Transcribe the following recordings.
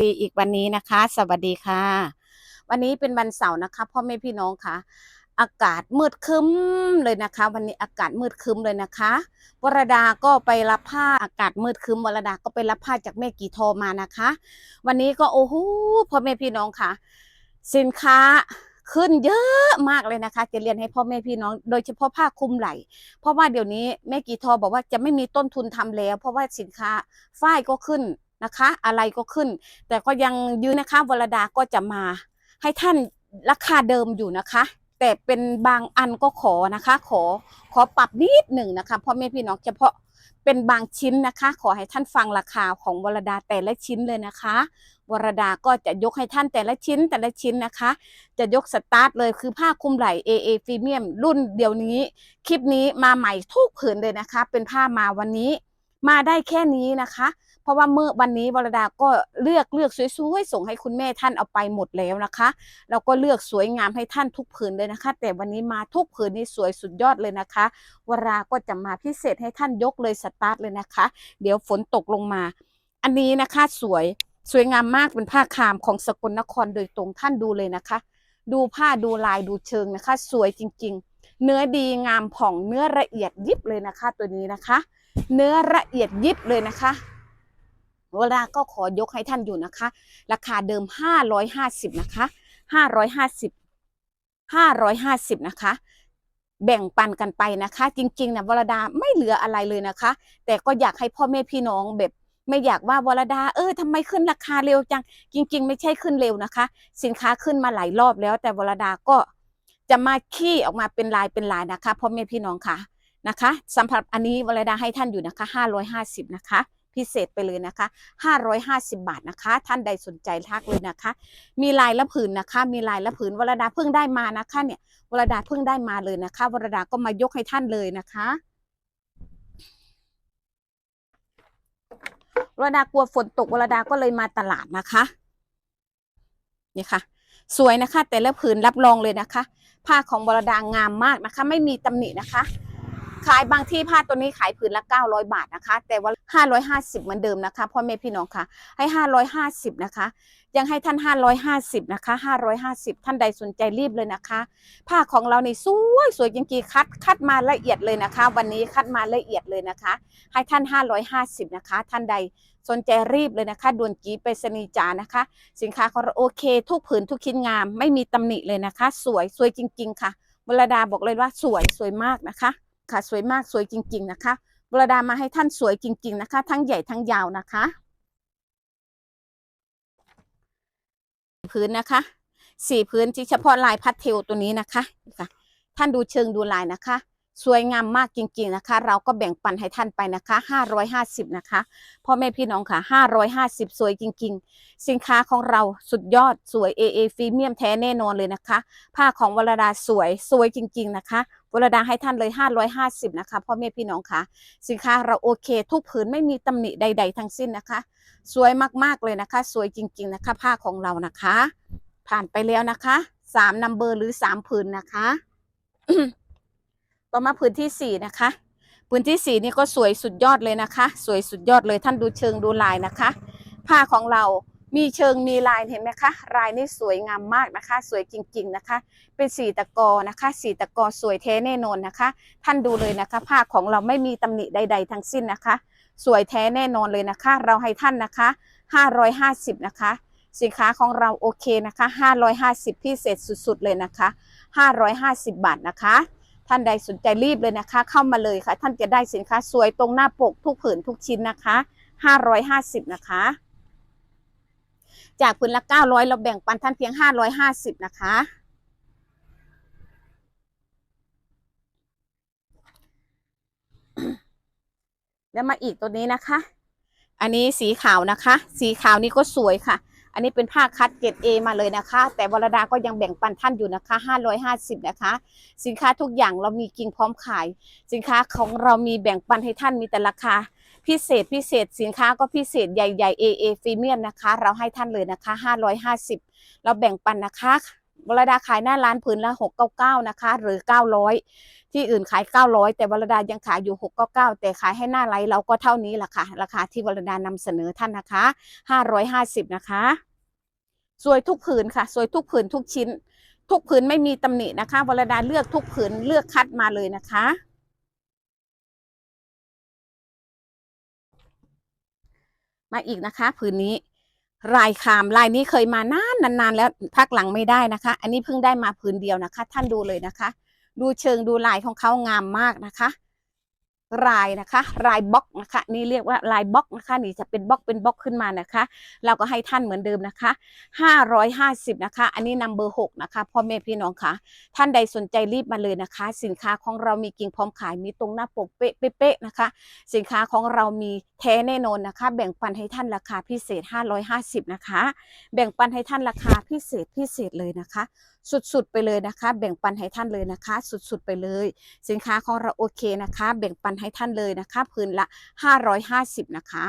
ดีอีกวันนี้นะคะ สวัสดีค่ะ วันนี้เป็นวันเสาร์นะคะพ่อแม่พี่น้องค่ะ อากาศมืดครึ้มเลยนะคะ วันนี้อากาศมืดครึ้มเลยนะคะวรดาก็ไปรับผ้าอากาศมืดครึ้มวรดาก็ไปรับผ้าจากแม่กีโทมานะคะ วันนี้ก็โอ้โหพ่อแม่พี่น้องค่ะ สินค้าขึ้นเยอะมากเลยนะคะ จะเรียนให้พ่อแม่พี่น้อง โดยเฉพาะผ้าคลุมไหล่เพราะว่าเดี๋ยวนี้แม่กีทอบอกว่าจะไม่มีต้นทุนทำแล้ว เพราะว่าสินค้าฝ้ายก็ขึ้น นะคะ อะไรก็ขึ้น แต่ก็ยังยืนนะคะวรดาก็จะมา ให้ท่านราคาเดิมอยู่นะคะ แต่เป็นบางอันก็ขอนะคะ ขอขอปรับนิดหนึ่งนะคะพ่อแม่พี่น้องเฉพาะเป็นบางชิ้นนะคะ ขอให้ท่านฟังราคาของวรดาแต่ละชิ้นเลยนะคะ วรดาก็จะยกให้ท่านแต่ละชิ้นแต่ละชิ้นนะคะ จะยกสตาร์ทเลยคือผ้าคลุมไหล่ AA ฟรีเมียมรุ่นเดี๋ยวนี้ คลิปนี้มาใหม่ทุกผืนเลยนะคะ เป็นผ้ามาวันนี้ มาได้แค่นี้นะคะ เพราะว่าเมื่อวันนี้วรดาก็เลือกเลือกสวยๆส่งให้คุณแม่ท่านเอาไปหมดแล้วนะคะเราก็เลือกสวยงามให้ท่านทุกผืนเลยนะคะ แต่วันนี้มาทุกผืนนี่สวยสุดยอดเลยนะคะวราก็จะมาพิเศษให้ท่านยกเลยสตาร์ทเลยนะคะ เดี๋ยวฝนตกลงมา อันนี้นะคะสวยสวยงามมากเป็นผ้าคามของสกลนครโดยตรงท่านดูเลยนะคะ ดูผ้าดูลายดูเชิงนะคะ สวยจริง ๆ เนื้อดีงามผ่องเนื้อละเอียดยิบเลยนะคะ ตัวนี้นะคะ เนื้อละเอียดยิบเลยนะคะเวลาก็ขอยกให้ท่านอยู่นะคะ ราคาเดิม 550 นะคะ 550 550 นะคะ แบ่งปันกันไปนะคะ จริงๆนะวรดาไม่เหลืออะไรเลยนะคะ แต่ก็อยากให้พ่อแม่พี่น้องแบบไม่อยากว่าวรดา เออทำไมขึ้นราคาเร็วจัง จริง ๆ ไม่ใช่ขึ้นเร็วนะคะ สินค้าขึ้นมาหลายรอบแล้ว แต่วรดาก็จะมาขี้ออกมาเป็นลายเป็นลายนะคะพ่อแม่พี่น้องค่ะ นะคะสำหรับอันนี้วรดาให้ท่านอยู่นะคะ 550 นะคะ พิเศษไปเลยนะคะ 550 บาทนะคะ ท่านใดสนใจทักเลยนะคะ มีลายละผืนนะคะ มีลายละผืนวรดาเพิ่งได้มานะคะเนี่ยวรดาเพิ่งได้มาเลยนะคะวรดาก็มายกให้ท่านเลยนะคะวรดากลัวฝนตกวรดาก็เลยมาตลาดนะคะนี่ค่ะ สวยนะคะ แต่ละผืนรับรองเลยนะคะ ผ้าของวรดางามมากนะคะ ไม่มีตำหนินะคะ ขายบางที่ผ้าตัวนี้ขายผืนละ 900 บาทนะคะ แต่ว่า 550 เหมือนเดิมนะคะพ่อแม่พี่น้องค่ะให้ 550 นะคะ ยังให้ท่าน 550 นะคะ 550 ท่านใดสนใจรีบเลยนะคะ ผ้าของเรานี่สวยสวยจริงๆคัดคัดมาละเอียดเลยนะคะ วันนี้คัดมาละเอียดเลยนะคะ ให้ท่าน 550 นะคะ ท่านใดสนใจรีบเลยนะคะด่วนจีไปสนีจานะคะ สินค้าของเราโอเค ทุกผืนทุกชิ้นงาม ไม่มีตำหนิเลยนะคะ สวยสวยจริง ๆ ค่ะวรดาบอกเลยว่าสวยสวยมากนะคะ ค่ะ สวยมากสวยจริง ๆ นะคะบรดามาให้ท่านสวยจริง ๆ นะคะ ทั้งใหญ่ทั้งยาวนะคะ พื้นนะคะสี่พื้นที่เฉพาะลายพัดเทลตัวนี้นะคะ ท่านดูเชิงดูลายนะคะ สวยงามมากจริงๆนะคะ เราก็แบ่งปันให้ท่านไปนะคะ 550 นะคะพ่อแม่พี่น้องค่ะ 550 สวยจริง ๆ สินค้าของเราสุดยอดสวย AA ฟรีเมียมแท้แน่นอนเลยนะคะ ผ้าของวรดาสวยสวยจริง ๆ นะคะวรดาให้ท่านเลย 550 นะคะพ่อแม่พี่น้องค่ะ สินค้าเราโอเค ทุกผืนไม่มีตำหนิใด ๆ ทั้งสิ้นนะคะ สวยมากๆเลยนะคะ สวยจริง ๆ นะคะ ผ้าของเรานะคะ ผ่านไปแล้วนะคะสามนัมเบอร์หรือสามผืนนะคะ ต่อมาผืนที่สี่นะคะผืนที่สี่นี่ก็สวยสุดยอดเลยนะคะ สวยสุดยอดเลยท่านดูเชิงดูลายนะคะ ผ้าของเรามีเชิงมีลายเห็นไหมคะลายนี่สวยงามมากนะคะ สวยจริงๆนะคะ เป็นสีตะกอนะคะ สีตะกอสวยแท้แน่นอนนะคะ ท่านดูเลยนะคะ ผ้าของเราไม่มีตำหนิใด ๆ ทั้งสิ้นนะคะ สวยแท้แน่นอนเลยนะคะ เราให้ท่านนะคะ 550 นะคะ สินค้าของเราโอเคนะคะ 550 พิเศษสุดๆเลยนะคะ 550 บาทนะคะ ท่านใดสนใจรีบเลยนะคะ เข้ามาเลยค่ะ ท่านจะได้สินค้าสวยตรงหน้าปกทุกผืนทุกชิ้นนะคะ 550 นะคะ จากผืนละ 900 เราแบ่งปันท่านเพียง 550 นะคะแล้วมาอีกตัวนี้นะคะ อันนี้สีขาวนะคะ สีขาวนี้ก็สวยค่ะ อันนี้เป็นผ้าคัดเกรด A มาเลยนะคะ แต่วรดาก็ยังแบ่งปันท่านอยู่นะคะ 550 นะคะ สินค้าทุกอย่างเรามีกิงพร้อมขาย สินค้าของเรามีแบ่งปันให้ท่านมีแต่ราคา พิเศษพิเศษ สินค้าก็พิเศษใหญ่ๆ AA ฟรีเมียมนะคะ เราให้ท่านเลยนะคะ 550 เราแบ่งปันนะคะ วรดาขายหน้าร้านผืนละหกเก้าเก้านะคะ หรือเก้าร้อยที่อื่นขายเก้าร้อยแต่วรดายังขายอยู่หกเก้าเก้าแต่ขายให้หน้าไลฟ์เราก็เท่านี้แหละค่ะ ราคาที่วรดานำเสนอท่านนะคะห้าร้อยห้าสิบนะคะสวยทุกผืนค่ะ สวยทุกผืนทุกชิ้น ทุกผืนไม่มีตำหนินะคะวรดาเลือกทุกผืนเลือกคัดมาเลยนะคะมาอีกนะคะ ผืนนี้ ลายคามลายนี้เคยมานานนานๆแล้วพักหลังไม่ได้นะคะ อันนี้เพิ่งได้มาพื้นเดียวนะคะ ท่านดูเลยนะคะ ดูเชิงดูลายของเขางามมากนะคะ ลายนะคะลายบล็อกนะคะนี่เรียกว่าลายบล็อกนะคะนี่จะเป็นบล็อกเป็นบล็อกขึ้นมานะคะ เราก็ให้ท่านเหมือนเดิมนะคะ550นะคะ อันนี้นัมเบอร์6นะคะพ่อแม่พี่น้องค่ะ ท่านใดสนใจรีบมาเลยนะคะ สินค้าของเรามีกิ่งพร้อมขายมีตรงหน้าปกเป๊ะๆนะคะ สินค้าของเรามีแท้แน่นอนนะคะ แบ่งปันให้ท่านราคาพิเศษ 550นะคะ แบ่งปันให้ท่านราคาพิเศษพิเศษเลยนะคะ สุดๆไปเลยนะคะ แบ่งปันให้ท่านเลยนะคะ สุดๆไปเลย สินค้าของเราโอเคนะคะ แบ่งปันให้ท่านเลยนะคะพื้นละ 550 นะคะ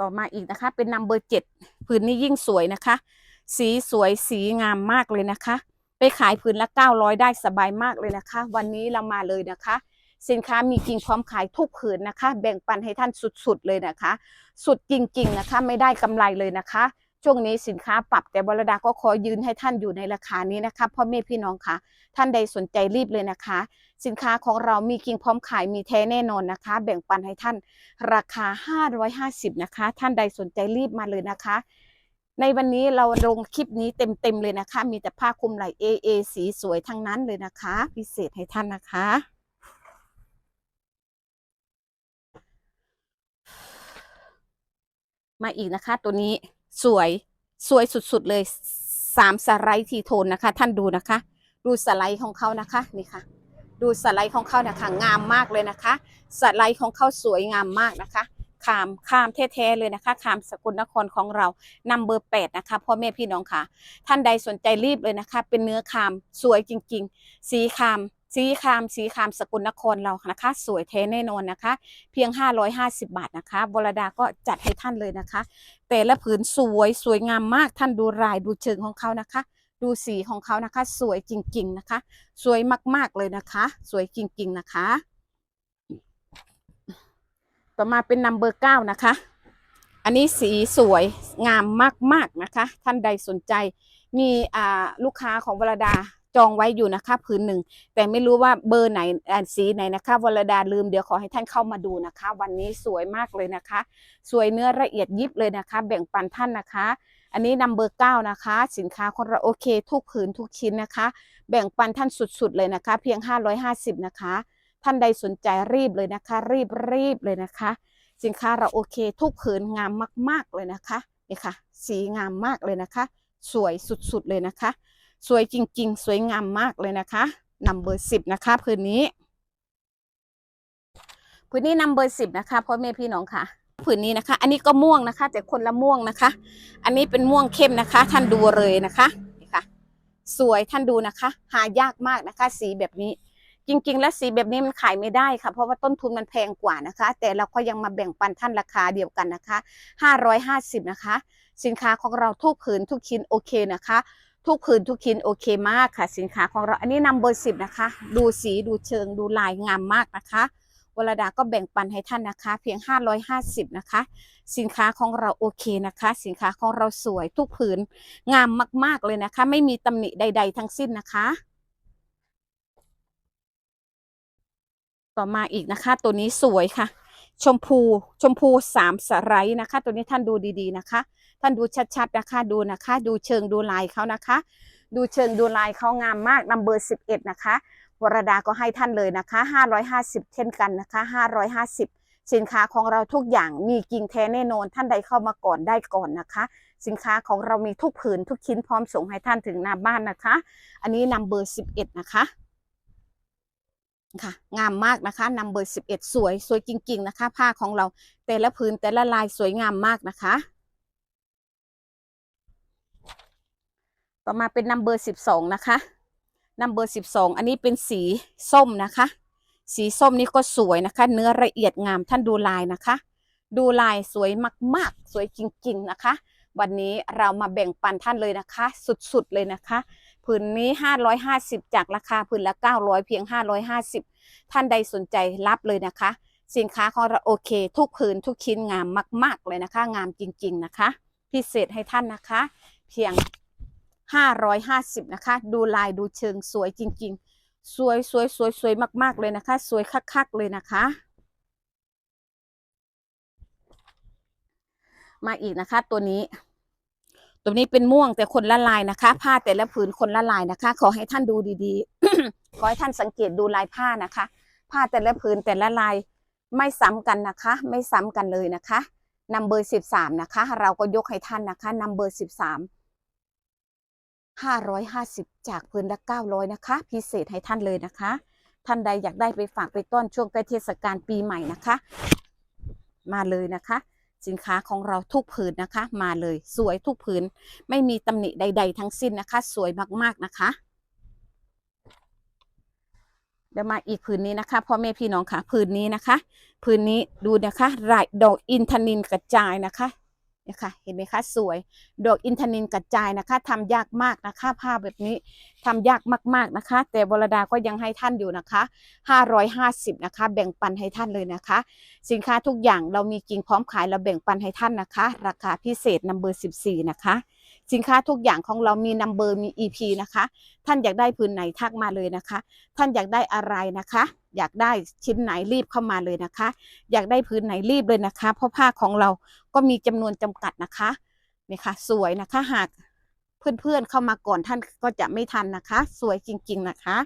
ต่อมาอีกนะคะ เป็นนัมเบอร์เจ็ดพื้นนี้ยิ่งสวยนะคะ สีสวยสีงามมากเลยนะคะ ไปขายพื้นละ 900 ได้สบายมากเลยนะคะ วันนี้เรามาเลยนะคะสินค้ามีกิ่งพร้อมขายทุกผืนนะคะ แบ่งปันให้ท่านสุดๆเลยนะคะ สุดจริง ๆนะคะ ไม่ได้กำไรเลยนะคะ ช่วงนี้สินค้าปรับแต่บรดาก็ขอยืนให้ท่านอยู่ในราคานี้นะคะพ่อแม่พี่น้องคะท่านใดสนใจรีบเลยนะคะ สินค้าของเรามีกิ่งพร้อมขายมีแท้แน่นอนนะคะ แบ่งปันให้ท่านราคา 550 นะคะ ท่านใดสนใจรีบมาเลยนะคะ ในวันนี้เราลงคลิปนี้เต็มๆเลยนะคะ มีแต่ผ้าคลุมไหล่ AA สีสวยทั้งนั้นเลยนะคะ พิเศษให้ท่านนะคะมาอีกนะคะตัวนี้ สวยสวยสุดๆเลยสามสไลด์ทีโทนนะคะ ท่านดูนะคะ ดูสไลด์ของเขานะคะนี่ค่ะ ดูสไลด์ของเขานะคะ งามมากเลยนะคะ สไลด์ของเขาสวยงามมากนะคะขามขามแท้ๆเลยนะคะขามสกุลนครของเรานัมเบอร์แปดนะคะพ่อแม่พี่น้องค่ะ ท่านใดสนใจรีบเลยนะคะ เป็นเนื้อคามสวยจริง ๆ สีคาม สีคามสีคามสกุลนครเรานะคะ สวยแท้แน่นอนนะคะ เพียง 550 บาทนะคะบรดาก็จัดให้ท่านเลยนะคะ แต่ละผืนสวยสวยงามมากท่านดูลายดูเชิงของเขานะคะ ดูสีของเขานะคะ สวยจริง ๆนะคะ สวยมากๆเลยนะคะ สวยจริง ๆนะคะ ต่อมาเป็นนัมเบอร์เก้านะคะ อันนี้สีสวยงามมากๆนะคะ ท่านใดสนใจมีอ่าลูกค้าของวรดา จองไว้อยู่นะคะผืนหนึ่ง แต่ไม่รู้ว่าเบอร์ไหนสีไหนนะคะวรดาลืมเดี๋ยวขอให้ท่านเข้ามาดูนะคะ วันนี้สวยมากเลยนะคะ สวยเนื้อละเอียดยิบเลยนะคะ แบ่งปันท่านนะคะ อันนี้นัมเบอร์เก้านะคะ สินค้าของเราโอเค ทุกผืนทุกชิ้นนะคะ แบ่งปันท่านสุดๆเลยนะคะ เพียง 550 นะคะ ท่านใดสนใจรีบเลยนะคะ รีบรีบเลยนะคะ สินค้าเราโอเค ทุกผืนงามมาก ๆเลยนะคะนี่ค่ะ สีงามมากเลยนะคะ สวยสุดๆเลยนะคะ สวยจริง ๆ สวยงามมากเลยนะคะนัมเบอร์สิบนะคะผืนนี้ผืนนี้นัมเบอร์สิบนะคะพ่อแม่พี่น้องค่ะผืนนี้นะคะ อันนี้ก็ม่วงนะคะ แต่คนละม่วงนะคะ อันนี้เป็นม่วงเข้มนะคะ ท่านดูเลยนะคะนี่ค่ะ สวยท่านดูนะคะ หายากมากนะคะ สีแบบนี้ จริง ๆ แล้วสีแบบนี้มันขายไม่ได้ค่ะ เพราะว่าต้นทุนมันแพงกว่านะคะ แต่เราก็ยังมาแบ่งปันท่านราคาเดียวกันนะคะ 550 นะคะ สินค้าของเราทุกผืนทุกชิ้นโอเคนะคะ ทุกผืนทุกชิ้นโอเคมากค่ะ สินค้าของเราอันนี้นำเบอร์สิบนะคะ ดูสีดูเชิงดูลายงามมากนะคะวรดาก็แบ่งปันให้ท่านนะคะ เพียง 550 นะคะ สินค้าของเราโอเคนะคะ สินค้าของเราสวยทุกผืนงามมาก ๆ เลยนะคะ ไม่มีตำหนิใด ๆ ทั้งสิ้นนะคะ ต่อมาอีกนะคะ ตัวนี้สวยค่ะ ชมพูชมพูสามสไลด์นะคะ ตัวนี้ท่านดูดีๆนะคะ ท่านดูชัดๆนะคะดูนะคะ ดูเชิงดูลายเขานะคะ ดูเชิงดูลายเขางามมากนัมเบอร์สิบเอ็ดนะคะวรดาก็ให้ท่านเลยนะคะห้าร้อยห้าสิบเช่นกันนะคะห้าร้อยห้าสิบสินค้าของเราทุกอย่างมีกิ่งแท้แน่นอนท่านใดเข้ามาก่อนได้ก่อนนะคะ สินค้าของเรามีทุกผืนทุกชิ้นพร้อมส่งให้ท่านถึงหน้าบ้านนะคะ อันนี้นัมเบอร์สิบเอ็ดนะคะค่ะงามมากนะคะนัมเบอร์สิบเอ็ดสวยสวยจริง ๆ นะคะ ผ้าของเราแต่ละผืนแต่ละลายสวยงามมากนะคะ ต่อมาเป็นนัมเบอร์สิบสองนะคะนัมเบอร์สิบสองอันนี้เป็นสีส้มนะคะ สีส้มนี่ก็สวยนะคะ เนื้อละเอียดงามท่านดูลายนะคะ ดูลายสวยมากๆ สวยจริง ๆนะคะ วันนี้เรามาแบ่งปันท่านเลยนะคะ สุดๆเลยนะคะผืนนี้ 550 จากราคาผืนละ 900 เพียง 550 ท่านใดสนใจรับเลยนะคะ สินค้าของเราโอเค ทุกผืนทุกชิ้นงามมาก ๆ เลยนะคะ งามจริง ๆ นะคะ พิเศษให้ท่านนะคะ เพียง 550 นะคะ ดูลายดูเชิงสวยจริง ๆ สวยสวยสวยสวยมากๆเลยนะคะ สวยคักๆเลยนะคะ มาอีกนะคะ ตัวนี้ ตัวนี้เป็นม่วงแต่คนละลายนะคะ ผ้าแต่ละผืนคนละลายนะคะ ขอให้ท่านดูดีๆ ขอให้ท่านสังเกตดูลายผ้านะคะ ผ้าแต่ละผืนแต่ละลายไม่ซ้ำกันนะคะ ไม่ซ้ำกันเลยนะคะนำเบอร์สิบสามนะคะ เราก็ยกให้ท่านนะคะนำเบอร์สิบสาม ห้าร้อยห้าสิบจากผืนละเก้าร้อยนะคะ พิเศษให้ท่านเลยนะคะ ท่านใดอยากได้ไปฝากไปต้อนช่วงใกล้เทศกาลปีใหม่นะคะ มาเลยนะคะ สินค้าของเราทุกผืนนะคะ มาเลยสวยทุกผืน ไม่มีตำหนิใด ๆ ทั้งสิ้นนะคะ สวยมากๆนะคะเดี๋ยวมาอีกผืนนี้นะคะพ่อแม่พี่น้องค่ะผืนนี้นะคะผืนนี้ดูนะคะลายดอกอินทนินกระจายนะคะ เนี่ยค่ะเห็นไหมคะสวย ดอกอินทนินกระจายนะคะทำยากมากนะคะ ผ้าแบบนี้ทำยากมากๆนะคะ แต่วรดาก็ยังให้ท่านอยู่นะคะ 550 นะคะ แบ่งปันให้ท่านเลยนะคะ สินค้าทุกอย่างเรามีจริงพร้อมขายเราแบ่งปันให้ท่านนะคะ ราคาพิเศษนัมเบอร์ 14 นะคะสินค้าทุกอย่างของเรามีนัมเบอร์มี EP นะคะ ท่านอยากได้พื้นไหนทักมาเลยนะคะ ท่านอยากได้อะไรนะคะ อยากได้ชิ้นไหนรีบเข้ามาเลยนะคะ อยากได้พื้นไหนรีบเลยนะคะ เพราะผ้าของเรา ก็มีจำนวนจำกัดนะคะนี่ค่ะ สวยนะคะ หากเพื่อนๆเข้ามาก่อนท่านก็จะไม่ทันนะคะ สวยจริง ๆนะคะ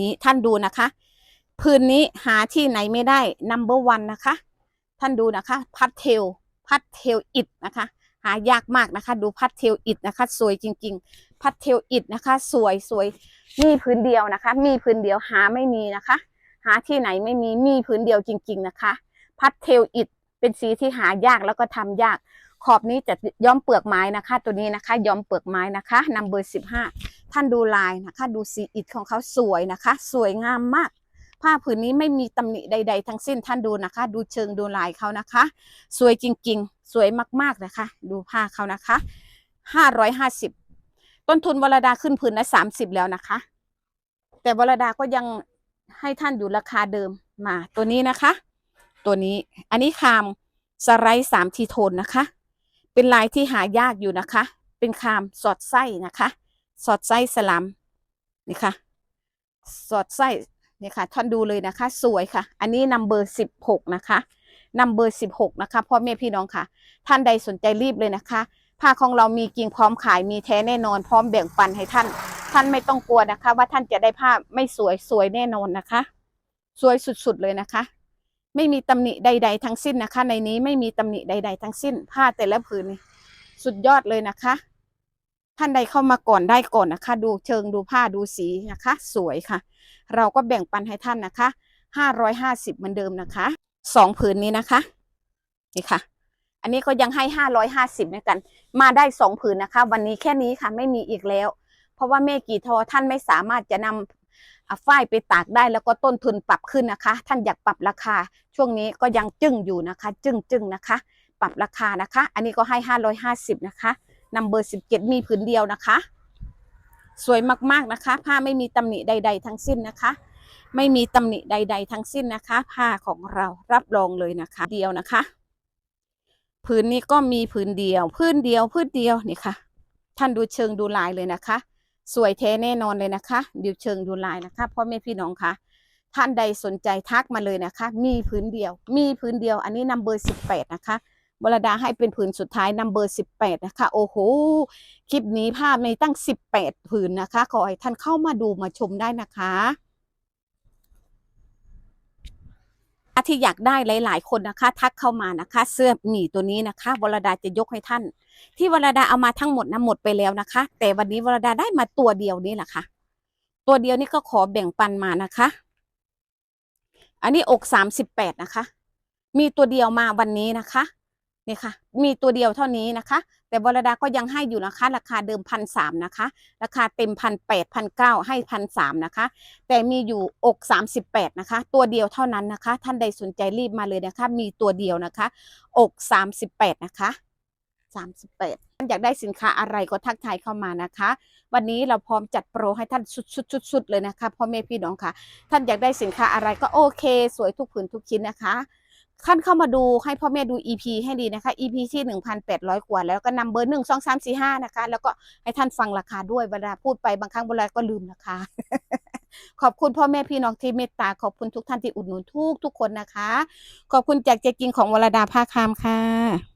นี้ท่านดูนะคะพื้นนี้หาที่ไหนไม่ได้ number one นะคะ ท่านดูนะคะพัดเทลพัดเทลอิดนะคะ หายากมากนะคะ ดูพัดเทลอิดนะคะ สวยจริง ๆ พัดเทลอิดนะคะ สวยสวยมีพื้นเดียวนะคะ มีพื้นเดียวหาไม่มีนะคะ หาที่ไหนไม่มีมีพื้นเดียวจริง ๆ นะคะ พัดเทลอิดเป็นสีที่หายากแล้วก็ทำยาก ขอบนี้จะย้อมเปลือกไม้นะคะ ตัวนี้นะคะ ย้อมเปลือกไม้นะคะนำเบอร์สิบห้าท่านดูลายนะคะ ดูสีอิฐของเขาสวยนะคะ สวยงามมาก ผ้าผืนนี้ไม่มีตำหนิใด ๆ ทั้งสิ้นท่านดูนะคะ ดูเชิงดูลายเขานะคะ สวยจริง ๆ สวยมากๆนะคะ ดูผ้าเขานะคะห้าร้อยห้าสิบต้นทุนวรดาขึ้นผืนละสามสิบแล้วนะคะ แต่วรดาก็ยังให้ท่านอยู่ราคาเดิมมาตัวนี้นะคะ ตัวนี้ อันนี้คามสไลด์สามทีโทนนะคะ เป็นลายที่หายากอยู่นะคะ เป็นคามสอดไส้นะคะ สอดไส้สลัมนี่ค่ะ สอดไส้นี่ค่ะท่านดูเลยนะคะ สวยค่ะ อันนี้นัมเบอร์สิบหกนะคะนัมเบอร์สิบหกนะคะพ่อแม่พี่น้องค่ะ ท่านใดสนใจรีบเลยนะคะผ้าของเรามีกิ่งพร้อมขายมีแท้แน่นอนพร้อมแบ่งปันให้ท่าน ท่านไม่ต้องกลัวนะคะ ว่าท่านจะได้ผ้าไม่สวยสวยแน่นอนนะคะ สวยสุดๆเลยนะคะ ไม่มีตำหนิใด ๆ ทั้งสิ้นนะคะ ในนี้ไม่มีตำหนิใด ๆ ทั้งสิ้น ผ้าแต่ละผืนนี่สุดยอดเลยนะคะ ท่านใดเข้ามาก่อนได้ก่อนนะคะ ดูเชิงดูผ้าดูสีนะคะ สวยค่ะ เราก็แบ่งปันให้ท่านนะคะห้าร้อยห้าสิบเหมือนเดิมนะคะสองผืนนี้นะคะนี่ค่ะ อันนี้ก็ยังให้ห้าร้อยห้าสิบเหมือนกัน มาได้สองผืนนะคะ วันนี้แค่นี้ค่ะ ไม่มีอีกแล้ว เพราะว่าแม่กี่ทอท่านไม่สามารถจะนำอะ ฝ้ายไปตากได้แล้วก็ต้นทุนปรับขึ้นนะคะ ท่านอยากปรับราคา ช่วงนี้ก็ยังจึ้งอยู่นะคะ จึ้งจึ้งนะคะ ปรับราคานะคะ อันนี้ก็ให้ห้าร้อยห้าสิบนะคะนัมเบอร์สิบเจ็ดมีผืนเดียวนะคะ สวยมากๆนะคะ ผ้าไม่มีตำหนิใด ๆ ทั้งสิ้นนะคะ ไม่มีตำหนิใด ๆ ทั้งสิ้นนะคะ ผ้าของเรารับรองเลยนะคะ เดียวนะคะผืนนี้ก็มีผืนเดียว พื้นเดียวพื้นเดียวนี่ค่ะ ท่านดูเชิงดูลายเลยนะคะ สวยแท้แน่นอนเลยนะคะดูเชิงดูลายนะคะพ่อแม่พี่น้องคะท่านใดสนใจทักมาเลยนะคะ มีพื้นเดียว มีพื้นเดียว อันนี้นัมเบอร์สิบแปดนะคะบรดาให้เป็นผืนสุดท้ายนัมเบอร์สิบแปดนะคะ โอ้โห คลิปนี้ภาพมีตั้งสิบแปดผืนนะคะ ขอให้ท่านเข้ามาดูมาชมได้นะคะ ที่อยากได้หลาย ๆ คนนะคะ ทักเข้ามานะคะ เสื้อหมีตัวนี้นะคะวรดาจะยกให้ท่าน ที่วรดาเอามาทั้งหมดนะหมดไปแล้วนะคะ แต่วันนี้วรดาได้มาตัวเดียวนี่แหละค่ะ ตัวเดียวนี่ก็ขอแบ่งปันมานะคะ อันนี้อกสามสิบแปดนะคะ มีตัวเดียวมาวันนี้นะคะ นี่ค่ะ มีตัวเดียวเท่านี้นะคะ แต่วรดาก็ยังให้อยู่นะคะ ราคาเดิมพันสามนะคะ ราคาเต็มพันแปดพันเก้าให้พันสามนะคะ แต่มีอยู่อกสามสิบแปดนะคะ ตัวเดียวเท่านั้นนะคะ ท่านใดสนใจรีบมาเลยนะคะ มีตัวเดียวนะคะ อกสามสิบแปดนะคะสามสิบแปดท่านอยากได้สินค้าอะไรก็ทักทายเข้ามานะคะ วันนี้เราพร้อมจัดโปรให้ท่านสุดๆๆๆเลยนะคะพ่อแม่พี่น้องค่ะ ท่านอยากได้สินค้าอะไรก็โอเค สวยทุกผืนทุกชิ้นนะคะ ท่านเข้ามาดูให้พ่อแม่ดู EP ให้ดีนะคะ EP ที่ 1,800 กว่า แล้วก็นำเบอร์หนึ่งสองสามสี่ห้านะคะ แล้วก็ให้ท่านฟังราคาด้วยเวลาพูดไปบางครั้งเวลาก็ลืมนะคะ ขอบคุณพ่อแม่พี่น้องที่เมตตาขอบคุณทุกท่านที่อุดหนุนทุกทุกคนนะคะ ขอบคุณจากเจกิงของวรดาภาคามค่ะ